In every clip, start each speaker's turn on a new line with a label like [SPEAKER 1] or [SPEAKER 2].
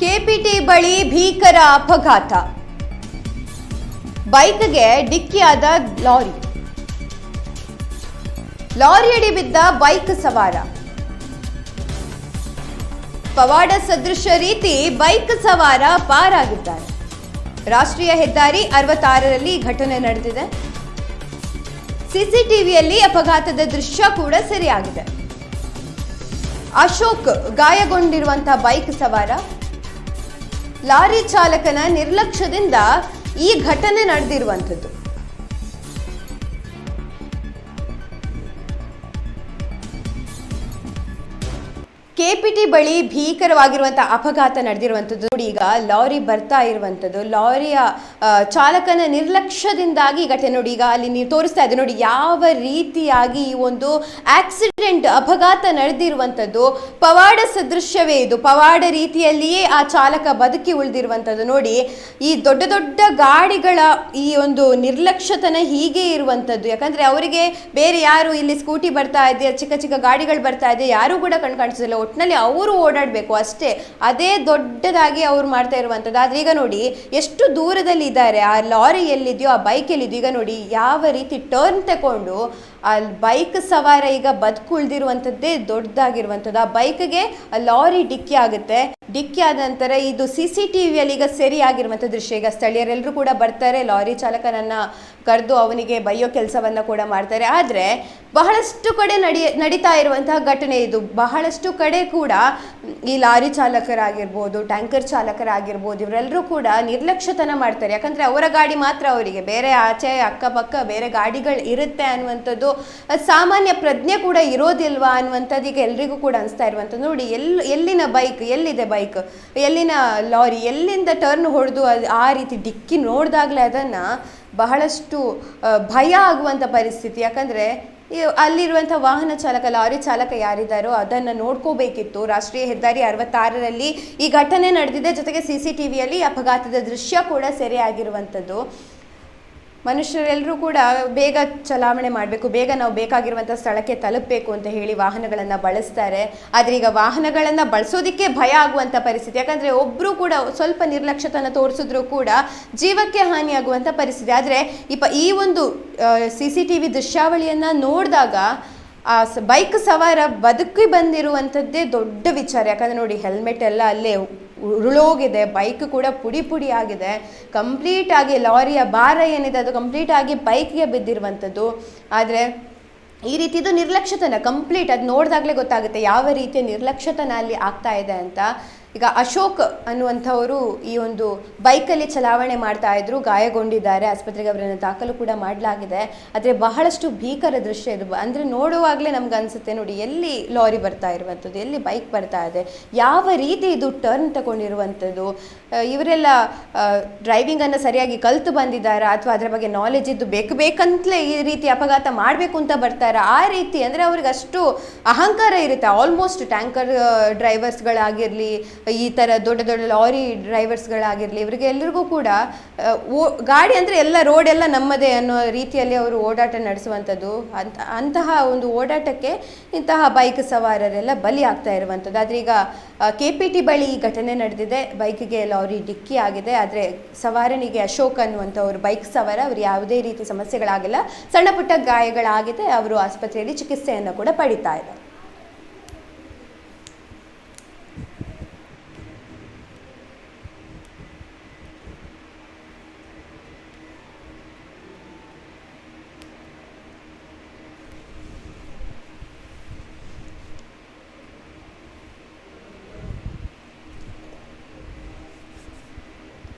[SPEAKER 1] KPT ಬಳಿ ಭೀಕರ ಅಪಘಾತ. ಬೈಕ್ಗೆ ಡಿಕ್ಕಿಯಾದ ಲಾರಿ. ಲಾರಿಯಡಿ ಬಿದ್ದ ಬೈಕ್ ಸವಾರ. ಪವಾಡ ಸದೃಶ ರೀತಿ ಬೈಕ್ ಸವಾರ ಪಾರಾಗಿದ್ದಾರೆ. ರಾಷ್ಟ್ರೀಯ ಹೆದ್ದಾರಿ ಅರವತ್ತಾರರಲ್ಲಿ ಘಟನೆ ನಡೆದಿದೆ. ಸಿಸಿಟಿವಿಯಲ್ಲಿ ಅಪಘಾತದ ದೃಶ್ಯ ಕೂಡ ಸೆರೆಯಾಗಿದೆ. ಅಶೋಕ್ ಗಾಯಗೊಂಡಿರುವಂತಹ ಬೈಕ್ ಸವಾರ. ಲಾರಿ ಚಾಲಕನ ನಿರ್ಲಕ್ಷ್ಯದಿಂದ ಈ ಘಟನೆ ನಡೆದಿರುವಂಥದ್ದು. ಕೆಪಿಟಿ ಬಳಿ ಭೀಕರವಾಗಿರುವಂತಹ ಅಪಘಾತ ನಡೆದಿರುವಂಥದ್ದು. ನೋಡಿ, ಈಗ ಲಾರಿ ಬರ್ತಾ ಇರುವಂಥದ್ದು. ಲಾರಿಯ ಚಾಲಕನ ನಿರ್ಲಕ್ಷ್ಯದಿಂದಾಗಿ ಘಟನೆ ನೋಡಿ, ಈಗ ಅಲ್ಲಿ ನೀವು ತೋರಿಸ್ತಾ ಇದೆ ನೋಡಿ, ಯಾವ ರೀತಿಯಾಗಿ ಈ ಒಂದು ಆಕ್ಸಿಡೆಂಟ್ ಅಪಘಾತ ನಡೆದಿರುವಂಥದ್ದು, ಪವಾಡ ಸದೃಶ್ಯವೇ ಇದು. ಪವಾಡ ರೀತಿಯಲ್ಲಿಯೇ ಆ ಚಾಲಕ ಬದುಕಿ ಉಳಿದಿರುವಂಥದ್ದು. ನೋಡಿ, ಈ ದೊಡ್ಡ ದೊಡ್ಡ ಗಾಡಿಗಳ ಈ ಒಂದು ನಿರ್ಲಕ್ಷ್ಯತನ ಹೀಗೆ ಇರುವಂಥದ್ದು. ಯಾಕಂದ್ರೆ ಅವರಿಗೆ ಬೇರೆ ಯಾರು ಇಲ್ಲಿ ಸ್ಕೂಟಿ ಬರ್ತಾ ಇದೆ ಚಿಕ್ಕ ಚಿಕ್ಕ ಗಾಡಿಗಳು ಬರ್ತಾ ಇದೆ ಯಾರು ಕೂಡ ಕಣ್ ಕಾಣಿಸೋದಿಲ್ಲ. ಒಟ್ಟಿನಲ್ಲಿ ಅವರು ಓಡಾಡಬೇಕು ಅಷ್ಟೇ. ಅದೇ ದೊಡ್ಡದಾಗಿ ಅವ್ರು ಮಾಡ್ತಾ ಇರುವಂಥದ್ದು. ಆದರೆ ಈಗ ನೋಡಿ, ಎಷ್ಟು ದೂರದಲ್ಲಿ ಇದ್ದಾರೆ ಆ ಲಾರಿ ಎಲ್ಲಿದೆಯೋ ಆ ಬೈಕ್ ಎಲ್ಲಿದೆಯೋ ಈಗ ನೋಡಿ, ಯಾವ ರೀತಿ ಟರ್ನ್ ತಗೊಂಡು ಆ ಬೈಕ್ ಸವಾರ ಈಗ ಬದುಕುಳ್ದಿರುವಂಥದ್ದೇ ದೊಡ್ಡದಾಗಿರುವಂಥದ್ದು ಆ ಬೈಕ್ಗೆ ಲಾರಿ ಡಿಕ್ಕಿ ಆಗುತ್ತೆ. ಡಿಕ್ಕಿ ಆದ ನಂತರ ಇದು ಸಿ ಸಿ ಟಿ ವಿಯಲ್ಲಿ ಈಗ ಸೆರೆಯಾಗಿರುವಂಥ ದೃಶ್ಯ. ಈಗ ಸ್ಥಳೀಯರೆಲ್ಲರೂ ಕೂಡ ಬರ್ತಾರೆ, ಲಾರಿ ಚಾಲಕನನ್ನ ಕರೆದು ಅವನಿಗೆ ಬೈಯೋ ಕೆಲಸವನ್ನ ಕೂಡ ಮಾಡ್ತಾರೆ. ಆದರೆ ಬಹಳಷ್ಟು ಕಡೆ ನಡಿ, ನಡೀತಾ ಇರುವಂತಹ ಘಟನೆ ಇದು. ಬಹಳಷ್ಟು ಕಡೆ ಕೂಡ ಈ ಲಾರಿ ಚಾಲಕರಾಗಿರ್ಬೋದು, ಟ್ಯಾಂಕರ್ ಚಾಲಕರಾಗಿರ್ಬೋದು, ಇವರೆಲ್ಲರೂ ಕೂಡ ನಿರ್ಲಕ್ಷ್ಯತನ ಮಾಡ್ತಾರೆ. ಯಾಕಂದ್ರೆ ಅವರ ಗಾಡಿ ಮಾತ್ರ ಅವರಿಗೆ. ಬೇರೆ ಆಚೆ, ಅಕ್ಕಪಕ್ಕ, ಬೇರೆ ಗಾಡಿಗಳು ಇರುತ್ತೆ ಅನ್ನುವಂಥದ್ದು ಸಾಮಾನ್ಯ ಪ್ರಜ್ಞೆ ಕೂಡ ಇರೋದಿಲ್ವಾ ಅನ್ನುವಂಥದ್ದು ಈಗ ಎಲ್ರಿಗೂ ಕೂಡ ಅನಿಸ್ತಾ ಇರುವಂಥದ್ದು. ನೋಡಿ ಎಲ್ಲಿ ಎಲ್ಲಿನ ಬೈಕ್, ಎಲ್ಲಿದೆ ಎಲ್ಲಿನ ಲಾರಿ, ಎಲ್ಲಿಂದ ಟರ್ನ್ ಹೊಡೆದು ಅದು ಆ ರೀತಿ ಡಿಕ್ಕಿ ನೋಡಿದಾಗಲೇ ಅದನ್ನು ಬಹಳಷ್ಟು ಭಯ ಆಗುವಂಥ ಪರಿಸ್ಥಿತಿ. ಯಾಕಂದರೆ ಅಲ್ಲಿರುವಂಥ ವಾಹನ ಚಾಲಕ, ಲಾರಿ ಚಾಲಕ ಯಾರಿದ್ದಾರೋ ಅದನ್ನು ನೋಡ್ಕೋಬೇಕಿತ್ತು. ರಾಷ್ಟ್ರೀಯ ಹೆದ್ದಾರಿ ಅರವತ್ತಾರರಲ್ಲಿ ಈ ಘಟನೆ ನಡೆದಿದೆ. ಜೊತೆಗೆ ಸಿ ಸಿ ಟಿ ವಿಯಲ್ಲಿ ಅಪಘಾತದ ದೃಶ್ಯ ಕೂಡ ಸೆರೆಯಾಗಿರುವಂಥದ್ದು ಮನುಷ್ಯರೆಲ್ಲರೂ ಕೂಡ ಬೇಗ ಚಲಾವಣೆ ಮಾಡಬೇಕು, ಬೇಗ ನಾವು ಬೇಕಾಗಿರುವಂಥ ಸ್ಥಳಕ್ಕೆ ತಲುಪಬೇಕು ಅಂತ ಹೇಳಿ ವಾಹನಗಳನ್ನು ಬಳಸ್ತಾರೆ. ಆದರೆ ಈಗ ವಾಹನಗಳನ್ನು ಬಳಸೋದಕ್ಕೆ ಭಯ ಆಗುವಂಥ ಪರಿಸ್ಥಿತಿ. ಯಾಕಂದರೆ ಒಬ್ಬರು ಕೂಡ ಸ್ವಲ್ಪ ನಿರ್ಲಕ್ಷ್ಯತನ ತೋರಿಸಿದ್ರೂ ಕೂಡ ಜೀವಕ್ಕೆ ಹಾನಿಯಾಗುವಂಥ ಪರಿಸ್ಥಿತಿ. ಆದರೆ ಈ ಈ ಒಂದು ಸಿ ಸಿ ಟಿ ವಿ ದೃಶ್ಯಾವಳಿಯನ್ನು ನೋಡಿದಾಗ ಆ ಬೈಕ್ ಸವಾರ ಬದುಕಿ ಬಂದಿರುವಂಥದ್ದೇ ದೊಡ್ಡ ವಿಚಾರ. ಯಾಕಂದರೆ ನೋಡಿ ಹೆಲ್ಮೆಟ್ ಎಲ್ಲ ಅಲ್ಲೇ ಉರುಳೋಗಿದೆ ಬೈಕ್ ಕೂಡ ಪುಡಿ ಪುಡಿ ಆಗಿದೆ. ಕಂಪ್ಲೀಟ್ ಆಗಿ ಲಾರಿಯ ಭಾರ ಏನಿದೆ, ಅದು ಕಂಪ್ಲೀಟ್ ಆಗಿ ಬೈಕ್ಗೆ ಬಿದ್ದಿರುವಂಥದ್ದು. ಆದರೆ, ಈ ರೀತಿದು ನಿರ್ಲಕ್ಷ್ಯತನ ಕಂಪ್ಲೀಟ್ ಅದು ನೋಡಿದಾಗಲೇ ಗೊತ್ತಾಗುತ್ತೆ ಯಾವ ರೀತಿಯ ನಿರ್ಲಕ್ಷ್ಯತನ ಅಲ್ಲಿ ಆಗ್ತಾ ಇದೆ ಅಂತ. ಈಗ ಅಶೋಕ್ ಅನ್ನುವಂಥವರು ಈ ಒಂದು ಬೈಕಲ್ಲಿ ಚಲಾವಣೆ ಮಾಡ್ತಾ ಇದ್ರು, ಗಾಯಗೊಂಡಿದ್ದಾರೆ. ಆಸ್ಪತ್ರೆಗೆ ಅವರನ್ನು ದಾಖಲು ಕೂಡ ಮಾಡಲಾಗಿದೆ. ಆದರೆ ಬಹಳಷ್ಟು ಭೀಕರ ದೃಶ್ಯ ಇದು. ಅಂದರೆ ನೋಡುವಾಗಲೇ ನಮ್ಗೆ ಅನಿಸುತ್ತೆ, ನೋಡಿ ಎಲ್ಲಿ ಲಾರಿ ಬರ್ತಾ ಇರುವಂಥದ್ದು, ಎಲ್ಲಿ ಬೈಕ್ ಬರ್ತಾ ಇದೆ, ಯಾವ ರೀತಿ ಇದು ಟರ್ನ್ ತಗೊಂಡಿರುವಂಥದ್ದು. ಇವರೆಲ್ಲ ಡ್ರೈವಿಂಗನ್ನು ಸರಿಯಾಗಿ ಕಲ್ತು ಬಂದಿದ್ದಾರಾ? ಅಥವಾ ಅದರ ಬಗ್ಗೆ ನಾಲೆಜ್ ಇದ್ದು ಬೇಕು, ಬೇಕಂತಲೇ ಈ ರೀತಿ ಅಪಘಾತ ಮಾಡಬೇಕು ಅಂತ ಬರ್ತಾರಾ? ಆ ರೀತಿ ಅಂದರೆ ಅವ್ರಿಗೆ ಅಷ್ಟು ಅಹಂಕಾರ ಇರುತ್ತೆ. ಆಲ್ಮೋಸ್ಟ್ ಟ್ಯಾಂಕರ್ ಡ್ರೈವರ್ಸ್ಗಳಾಗಿರಲಿ ಈ ಥರ ದೊಡ್ಡ ದೊಡ್ಡ ಲಾರಿ ಡ್ರೈವರ್ಸ್ಗಳಾಗಿರಲಿ, ಇವರಿಗೆ ಎಲ್ಲರಿಗೂ ಕೂಡ ಓ, ಗಾಡಿ ಅಂದರೆ ಎಲ್ಲ ರೋಡ್ ಎಲ್ಲ ನಮ್ಮದೇ ಅನ್ನೋ ರೀತಿಯಲ್ಲಿ ಅವರು ಓಡಾಟ ನಡೆಸುವಂಥದ್ದು. ಅಂತ ಅಂತಹ ಒಂದು ಓಡಾಟಕ್ಕೆ ಇಂತಹ ಬೈಕ್ ಸವಾರರೆಲ್ಲ ಬಲಿ ಆಗ್ತಾ ಇರುವಂಥದ್ದು. ಆದರೆ ಈಗ ಕೆ ಪಿ ಟಿ ಬಳಿ ಈ ಘಟನೆ ನಡೆದಿದೆ. ಬೈಕ್ಗೆ ಲಾರಿ ಡಿಕ್ಕಿ ಆಗಿದೆ. ಆದರೆ ಸವಾರನಿಗೆ ಅಶೋಕ್ ಅನ್ನುವಂಥವ್ರು ಬೈಕ್ ಸವಾರ. ಅವರು ಯಾವುದೇ ರೀತಿ ಸಮಸ್ಯೆಗಳಾಗಿಲ್ಲ. ಸಣ್ಣ ಪುಟ್ಟ ಗಾಯಗಳಾಗಿದೆ. ಅವರು ಆಸ್ಪತ್ರೆಯಲ್ಲಿ ಚಿಕಿತ್ಸೆಯನ್ನು ಕೂಡ ಪಡಿತಾ ಇದ್ದಾರೆ.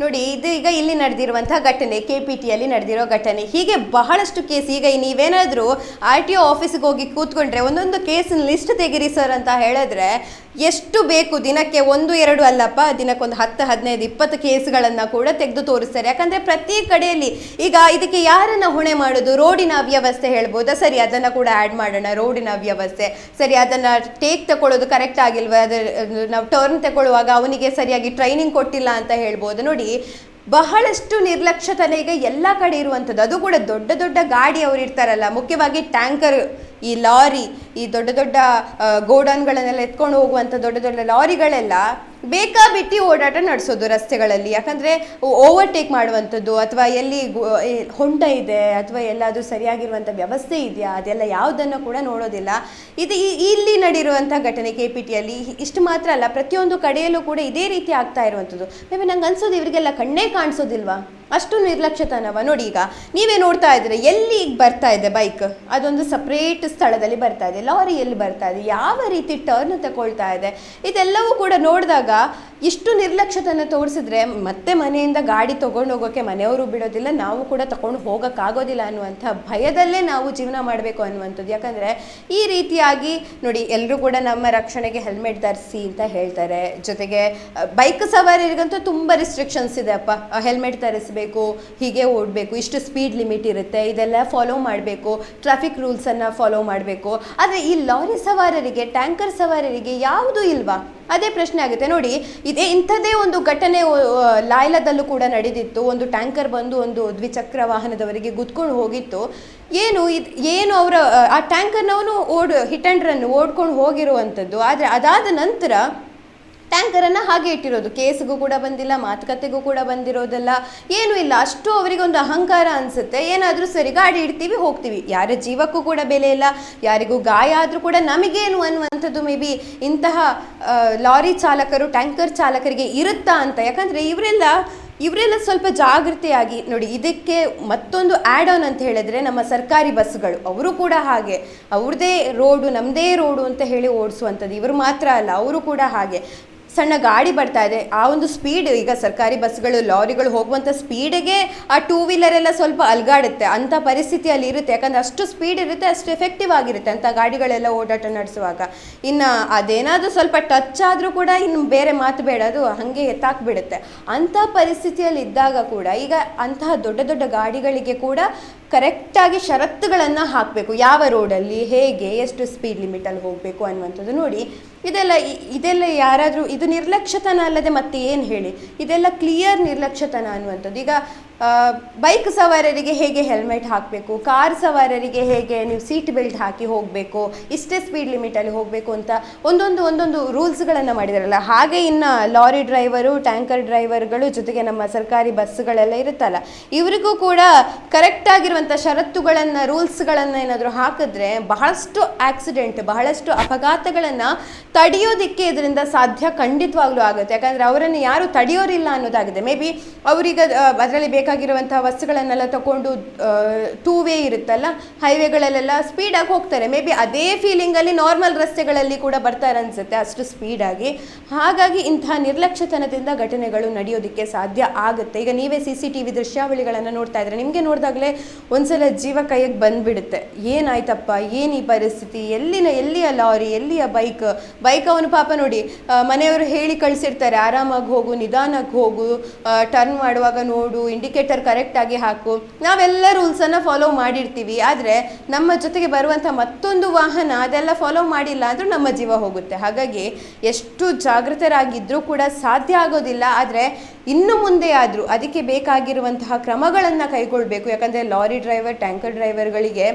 [SPEAKER 1] ನೋಡಿ, ಇದು ಈಗ ಇಲ್ಲಿ ನಡೆದಿರುವಂತಹ ಘಟನೆ ಕೆ ಪಿ ಟಿಯಲ್ಲಿ ನಡೆದಿರೋ ಘಟನೆ. ಹೀಗೆ ಬಹಳಷ್ಟು ಕೇಸ್, ಈಗ ನೀವೇನಾದರೂ ಆರ್ ಟಿ ಒ ಆಫೀಸಿಗೆ ಹೋಗಿ ಕೂತ್ಕೊಂಡ್ರೆ, ಒಂದೊಂದು ಕೇಸಿನ ಲಿಸ್ಟ್ ತೆಗಿರಿ ಸರ್ ಅಂತ ಹೇಳಿದ್ರೆ, ಎಷ್ಟು ಬೇಕು ದಿನಕ್ಕೆ? ಒಂದು, ಎರಡು ಅಲ್ಲಪ್ಪ, ದಿನಕ್ಕೊಂದು ಹತ್ತು, ಹದಿನೈದು, ಇಪ್ಪತ್ತು ಕೇಸ್ಗಳನ್ನು ಕೂಡ ತೆಗೆದು ತೋರಿಸ್ತಾರೆ. ಯಾಕಂದರೆ ಪ್ರತಿ ಕಡೆಯಲ್ಲಿ ಈಗ ಇದಕ್ಕೆ ಯಾರನ್ನ ಹೊಣೆ ಮಾಡೋದು? ರೋಡಿನ ಅವ್ಯವಸ್ಥೆ ಹೇಳ್ಬೋದಾ? ಸರಿ, ಅದನ್ನು ಕೂಡ ಆ್ಯಡ್ ಮಾಡೋಣ. ರೋಡಿನ ಅವ್ಯವಸ್ಥೆ. ಸರಿ, ಅದನ್ನು ಟೇಕ್ ತಗೊಳ್ಳೋದು ಕರೆಕ್ಟ್ ಆಗಿಲ್ವ? ಅದು ನಾವು ಟರ್ನ್ ತಗೊಳ್ಳುವಾಗ ಅವನಿಗೆ ಸರಿಯಾಗಿ ಟ್ರೈನಿಂಗ್ ಕೊಟ್ಟಿಲ್ಲ ಅಂತ ಹೇಳ್ಬೋದು. ನೋಡಿ ಬಹಳಷ್ಟು ನಿರ್ಲಕ್ಷ್ಯತನ ಈಗ ಎಲ್ಲ ಕಡೆ ಇರುವಂಥದ್ದು. ಅದು ಕೂಡ ದೊಡ್ಡ ದೊಡ್ಡ ಗಾಡಿ ಅವ್ರು ಇರ್ತಾರಲ್ಲ, ಮುಖ್ಯವಾಗಿ ಟ್ಯಾಂಕರ್, ಈ ಲಾರಿ, ಈ ದೊಡ್ಡ ದೊಡ್ಡ ಗೋಡೌನ್ಗಳನ್ನೆಲ್ಲ ಎತ್ಕೊಂಡು ಹೋಗುವಂಥ ದೊಡ್ಡ ದೊಡ್ಡ ಲಾರಿಗಳೆಲ್ಲ ಬೇಕಾಬಿಟ್ಟಿ ಓಡಾಟ ನಡೆಸೋದು ರಸ್ತೆಗಳಲ್ಲಿ. ಯಾಕಂದರೆ ಓವರ್ಟೇಕ್ ಮಾಡುವಂಥದ್ದು ಅಥವಾ ಎಲ್ಲಿ ಹೊಂಡ ಇದೆ ಅಥವಾ ಎಲ್ಲಾದರೂ ಸರಿಯಾಗಿರುವಂಥ ವ್ಯವಸ್ಥೆ ಇದೆಯಾ, ಅದೆಲ್ಲ ಯಾವುದನ್ನು ಕೂಡ ನೋಡೋದಿಲ್ಲ. ಇದು ಇಲ್ಲಿ ನಡೆಯುವಂಥ ಘಟನೆ ಕೆ ಪಿ ಟಿಯಲ್ಲಿ ಇಷ್ಟು ಮಾತ್ರ ಅಲ್ಲ, ಪ್ರತಿಯೊಂದು ಕಡೆಯಲ್ಲೂ ಕೂಡ ಇದೇ ರೀತಿ ಆಗ್ತಾ ಇರುವಂಥದ್ದು. ಮೇಬಿ ನಂಗೆ ಅನ್ಸೋದು ಇವರಿಗೆಲ್ಲ ಕಣ್ಣೇ ಕಾಣಿಸೋದಿಲ್ವಾ? ಅಷ್ಟು ನಿರ್ಲಕ್ಷ್ಯತನವ. ನೋಡಿ ಈಗ, ನೀವೇ ನೋಡ್ತಾ ಇದ್ರೆ ಎಲ್ಲಿ ಈಗ ಬರ್ತಾ ಇದೆ ಬೈಕ್ ಅದೊಂದು ಸಪ್ರೇಟ್ ಸ್ಥಳದಲ್ಲಿ ಬರ್ತಾ ಇದೆ ಲಾರಿ ಎಲ್ಲಿ ಬರ್ತಾ ಇದೆ, ಯಾವ ರೀತಿ ಟರ್ನ್ ತಗೊಳ್ತಾ ಇದೆ? ಇದೆಲ್ಲವೂ ಕೂಡ ನೋಡಿದಾಗ ఉండగా ಇಷ್ಟು ನಿರ್ಲಕ್ಷ್ಯತನ ತೋರಿಸಿದ್ರೆ ಮತ್ತೆ ಮನೆಯಿಂದ ಗಾಡಿ ತಗೊಂಡು ಹೋಗೋಕೆ ಮನೆಯವರು ಬಿಡೋದಿಲ್ಲ, ನಾವು ಕೂಡ ತಗೊಂಡು ಹೋಗೋಕ್ಕಾಗೋದಿಲ್ಲ ಅನ್ನುವಂಥ ಭಯದಲ್ಲೇ ನಾವು ಜೀವನ ಮಾಡಬೇಕು ಅನ್ನುವಂಥದ್ದು. ಯಾಕಂದರೆ ಈ ರೀತಿಯಾಗಿ ನೋಡಿ ಎಲ್ಲರೂ ಕೂಡ ನಮ್ಮ ರಕ್ಷಣೆಗೆ ಹೆಲ್ಮೆಟ್ ಧರಿಸಿ ಅಂತ ಹೇಳ್ತಾರೆ. ಜೊತೆಗೆ ಬೈಕ್ ಸವಾರರಿಗಂತೂ ತುಂಬ ರಿಸ್ಟ್ರಿಕ್ಷನ್ಸ್ ಇದೆ ಅಪ್ಪ. ಹೆಲ್ಮೆಟ್ ಧರಿಸಬೇಕು, ಹೀಗೆ ಓಡಬೇಕು, ಇಷ್ಟು ಸ್ಪೀಡ್ ಲಿಮಿಟ್ ಇರುತ್ತೆ, ಇದೆಲ್ಲ ಫಾಲೋ ಮಾಡಬೇಕು ಟ್ರಾಫಿಕ್ ರೂಲ್ಸನ್ನು ಫಾಲೋ ಮಾಡಬೇಕು. ಆದರೆ ಈ ಲಾರಿ ಸವಾರರಿಗೆ ಟ್ಯಾಂಕರ್ ಸವಾರರಿಗೆ ಯಾವುದೂ ಇಲ್ವಾ? ಅದೇ ಪ್ರಶ್ನೆ ಆಗುತ್ತೆ. ನೋಡಿ ಇದೇ ಇಂಥದ್ದೇ ಒಂದು ಘಟನೆ ಲಾಯ್ಲದಲ್ಲೂ ಕೂಡ ನಡೆದಿತ್ತು. ಒಂದು ಟ್ಯಾಂಕರ್ ಬಂದು ಒಂದು ದ್ವಿಚಕ್ರ ವಾಹನದವರಿಗೆ ಗುದ್ಕೊಂಡು ಹೋಗಿತ್ತು. ಏನು ಇದು, ಏನು ಅವರ, ಆ ಟ್ಯಾಂಕರ್ನವನು ಓಡ್, ಹಿಟ್ ಆ್ಯಂಡ್ ರನ್ ಓಡ್ಕೊಂಡು ಹೋಗಿರುವಂಥದ್ದು. ಆದರೆ ಅದಾದ ನಂತರ ಟ್ಯಾಂಕರನ್ನು ಹಾಗೆ ಇಟ್ಟಿರೋದು. ಕೇಸ್ಗೂ ಕೂಡ ಬಂದಿಲ್ಲ, ಮಾತುಕತೆಗೂ ಕೂಡ ಬಂದಿರೋದಲ್ಲ ಏನೂ ಇಲ್ಲ. ಅಷ್ಟು ಅವರಿಗೆ ಒಂದು ಅಹಂಕಾರ ಅನಿಸುತ್ತೆ. ಏನಾದರೂ ಸರಿ, ಗಾಡಿ ಇಡ್ತೀವಿ, ಹೋಗ್ತೀವಿ. ಯಾರ ಜೀವಕ್ಕೂ ಕೂಡ ಬೆಲೆ ಇಲ್ಲ. ಯಾರಿಗೂ ಗಾಯ ಆದರೂ ಕೂಡ ನಮಗೇನು ಅನ್ನುವಂಥದ್ದು ಮೇ ಬಿ ಇಂತಹ ಲಾರಿ ಚಾಲಕರು, ಟ್ಯಾಂಕರ್ ಚಾಲಕರಿಗೆ ಇರುತ್ತಾ ಅಂತ. ಯಾಕಂದರೆ ಇವರೆಲ್ಲ ಇವರೆಲ್ಲ ಸ್ವಲ್ಪ ಜಾಗೃತಿಯಾಗಿ, ನೋಡಿ ಇದಕ್ಕೆ ಮತ್ತೊಂದು ಆ್ಯಡ್ ಆನ್ ಅಂತ ಹೇಳಿದ್ರೆ ನಮ್ಮ ಸರ್ಕಾರಿ ಬಸ್ಗಳು ಅವರು ಕೂಡ ಹಾಗೆ. ಅವ್ರದೇ ರೋಡು ನಮ್ಮದೇ ರೋಡು ಅಂತ ಹೇಳಿ ಓಡಿಸುವಂಥದ್ದು. ಇವರು ಮಾತ್ರ ಅಲ್ಲ, ಅವರು ಕೂಡ ಹಾಗೆ. ಸಣ್ಣ ಗಾಡಿ ಬರ್ತಾ ಇದೆ. ಆ ಒಂದು ಸ್ಪೀಡ್ ಈಗ ಸರ್ಕಾರಿ ಬಸ್ಗಳು, ಲಾರಿಗಳು ಹೋಗುವಂಥ ಸ್ಪೀಡಿಗೆ ಆ ಟೂ ವೀಲರ್ ಎಲ್ಲ ಸ್ವಲ್ಪ ಅಲ್ಗಾಡುತ್ತೆ. ಅಂಥ ಪರಿಸ್ಥಿತಿ ಅಲ್ಲಿ ಇರುತ್ತೆ. ಯಾಕಂದ್ರೆ ಅಷ್ಟು ಸ್ಪೀಡ್ ಇರುತ್ತೆ, ಅಷ್ಟು ಎಫೆಕ್ಟಿವ್ ಆಗಿರುತ್ತೆ ಅಂಥ ಗಾಡಿಗಳೆಲ್ಲ ಓಡಾಟ ನಡೆಸುವಾಗ. ಇನ್ನು ಅದೇನಾದರೂ ಸ್ವಲ್ಪ ಟಚ್ ಆದರೂ ಕೂಡ ಇನ್ನು ಬೇರೆ ಮಾತು ಬೇಡ. ಅದು ಹಾಗೆ ಎತ್ತಾಕ್ಬಿಡುತ್ತೆ. ಅಂಥ ಪರಿಸ್ಥಿತಿಯಲ್ಲಿ ಇದ್ದಾಗ ಕೂಡ ಈಗ ಅಂತಹ ದೊಡ್ಡ ದೊಡ್ಡ ಗಾಡಿಗಳಿಗೆ ಕೂಡ ಕರೆಕ್ಟಾಗಿ ಷರತ್ತುಗಳನ್ನು ಹಾಕಬೇಕು. ಯಾವ ರೋಡಲ್ಲಿ ಹೇಗೆ, ಎಷ್ಟು ಸ್ಪೀಡ್ ಲಿಮಿಟಲ್ಲಿ ಹೋಗಬೇಕು ಅನ್ನುವಂಥದ್ದು ನೋಡಿ. ಇದೆಲ್ಲ ಇದೆಲ್ಲ ಯಾರಾದರೂ, ಇದು ನಿರ್ಲಕ್ಷ್ಯತನ ಅಲ್ಲದೆ ಮತ್ತೆ ಏನು ಹೇಳಿ? ಇದೆಲ್ಲ ಕ್ಲಿಯರ್ ನಿರ್ಲಕ್ಷ್ಯತನ ಅನ್ನುವಂಥದ್ದು. ಈಗ ಬೈಕ್ ಸವಾರರಿಗೆ ಹೇಗೆ ಹೆಲ್ಮೆಟ್ ಹಾಕಬೇಕು? ಕಾರ್ ಸವಾರರಿಗೆ ಹೇಗೆ ನೀವು ಸೀಟ್ ಬೆಲ್ಟ್ ಹಾಕಿ ಹೋಗಬೇಕು? ಇಷ್ಟೇ ಸ್ಪೀಡ್ ಲಿಮಿಟಲ್ಲಿ ಹೋಗಬೇಕು ಅಂತ ಒಂದೊಂದು ಒಂದೊಂದು ರೂಲ್ಸ್ಗಳನ್ನು ಮಾಡಿದಾರಲ್ಲ. ಹಾಗೆ ಇನ್ನು ಲಾರಿ ಡ್ರೈವರು ಟ್ಯಾಂಕರ್ ಡ್ರೈವರ್ಗಳು ಜೊತೆಗೆ ನಮ್ಮ ಸರ್ಕಾರಿ ಬಸ್ಸುಗಳೆಲ್ಲ ಇರುತ್ತಲ್ಲ. ಇವರಿಗೂ ಕೂಡ ಕರೆಕ್ಟ್ ಆಗಿರುವಂಥ ಷರತ್ತುಗಳನ್ನು ರೂಲ್ಸ್ಗಳನ್ನು ಏನಾದರೂ ಹಾಕಿದ್ರೆ ಬಹಳಷ್ಟು ಆಕ್ಸಿಡೆಂಟ್ ಬಹಳಷ್ಟು ಅಪಘಾತಗಳನ್ನು ತಡೆಯೋದಿಕ್ಕೆ ಇದರಿಂದ ಸಾಧ್ಯ ಖಂಡಿತವಾಗ್ಲೂ ಆಗುತ್ತೆ. ಯಾಕಂದರೆ ಅವರನ್ನು ಯಾರು ತಡೆಯೋರಿಲ್ಲ ಅನ್ನೋದಾಗಿದೆ. ಮೇ ಬಿ ಅವರೀಗ ಅದರಲ್ಲಿ ಬೇಕಾಗಿರುವಂಥ ವಸ್ತುಗಳನ್ನೆಲ್ಲ ತಗೊಂಡು ಟೂ ವೇ ಇರುತ್ತಲ್ಲ ಹೈವೇಗಳಲ್ಲೆಲ್ಲ ಸ್ಪೀಡಾಗಿ ಹೋಗ್ತಾರೆ. ಮೇ ಬಿ ಅದೇ ಫೀಲಿಂಗಲ್ಲಿ ನಾರ್ಮಲ್ ರಸ್ತೆಗಳಲ್ಲಿ ಕೂಡ ಬರ್ತಾರೆ ಅನ್ಸುತ್ತೆ ಅಷ್ಟು ಸ್ಪೀಡಾಗಿ ಹಾಗಾಗಿ ಇಂತಹ ನಿರ್ಲಕ್ಷ್ಯತನದಿಂದ ಘಟನೆಗಳು ನಡೆಯೋದಕ್ಕೆ ಸಾಧ್ಯ ಆಗುತ್ತೆ. ಈಗ ನೀವೇ ಸಿ ಸಿ ಟಿ ವಿ ದೃಶ್ಯಾವಳಿಗಳನ್ನು ನೋಡ್ತಾ ಇದ್ರೆ ನಿಮಗೆ ನೋಡಿದಾಗಲೇ ಒಂದ್ಸಲ ಜೀವ ಕೈಗೆ ಬಂದ್ಬಿಡುತ್ತೆ. ಏನಾಯ್ತಪ್ಪ? ಏನು ಈ ಪರಿಸ್ಥಿತಿ? ಎಲ್ಲಿನ, ಎಲ್ಲಿಯ ಲಾರಿ? ಎಲ್ಲಿಯ ಬೈಕ್? ಬೈಕ್ ಅವನು ಪಾಪ ನೋಡಿ ಮನೆಯವರು ಹೇಳಿ ಕಳಿಸಿರ್ತಾರೆ. ಆರಾಮಾಗಿ ಹೋಗು ನಿಧಾನಕ್ಕೆ ಹೋಗು ಟರ್ನ್ ಮಾಡುವಾಗ ನೋಡು ಇಂಡಿಕೇಟರ್ ಕರೆಕ್ಟಾಗಿ ಹಾಕು. ನಾವೆಲ್ಲ ರೂಲ್ಸನ್ನು ಫಾಲೋ ಮಾಡಿರ್ತೀವಿ. ಆದರೆ ನಮ್ಮ ಜೊತೆಗೆ ಬರುವಂಥ ಮತ್ತೊಂದು ವಾಹನ ಅದೆಲ್ಲ ಫಾಲೋ ಮಾಡಿಲ್ಲ ಅಂದರೂ ನಮ್ಮ ಜೀವ ಹೋಗುತ್ತೆ. ಹಾಗಾಗಿ ಎಷ್ಟು ಜಾಗೃತರಾಗಿದ್ದರೂ ಕೂಡ ಸಾಧ್ಯ ಆಗೋದಿಲ್ಲ. ಆದರೆ ಇನ್ನು ಮುಂದೆ ಆದರೂ ಅದಕ್ಕೆ ಬೇಕಾಗಿರುವಂತಹ ಕ್ರಮಗಳನ್ನು ಕೈಗೊಳ್ಳಬೇಕು ಯಾಕಂದರೆ ಲಾರಿ ಡ್ರೈವರ್ ಟ್ಯಾಂಕರ್ ಡ್ರೈವರ್ಗಳಿಗೆ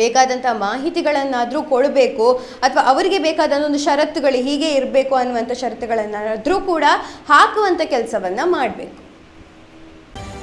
[SPEAKER 1] ಬೇಕಾದಂಥ ಮಾಹಿತಿಗಳನ್ನಾದರೂ ಕೊಡಬೇಕು. ಅಥವಾ ಅವರಿಗೆ ಬೇಕಾದಂಥ ಒಂದು ಷರತ್ತುಗಳು ಹೀಗೆ ಇರಬೇಕು ಅನ್ನುವಂಥ ಷರತ್ತುಗಳನ್ನಾದರೂ ಕೂಡ ಹಾಕುವಂಥ ಕೆಲಸವನ್ನು ಮಾಡಬೇಕು.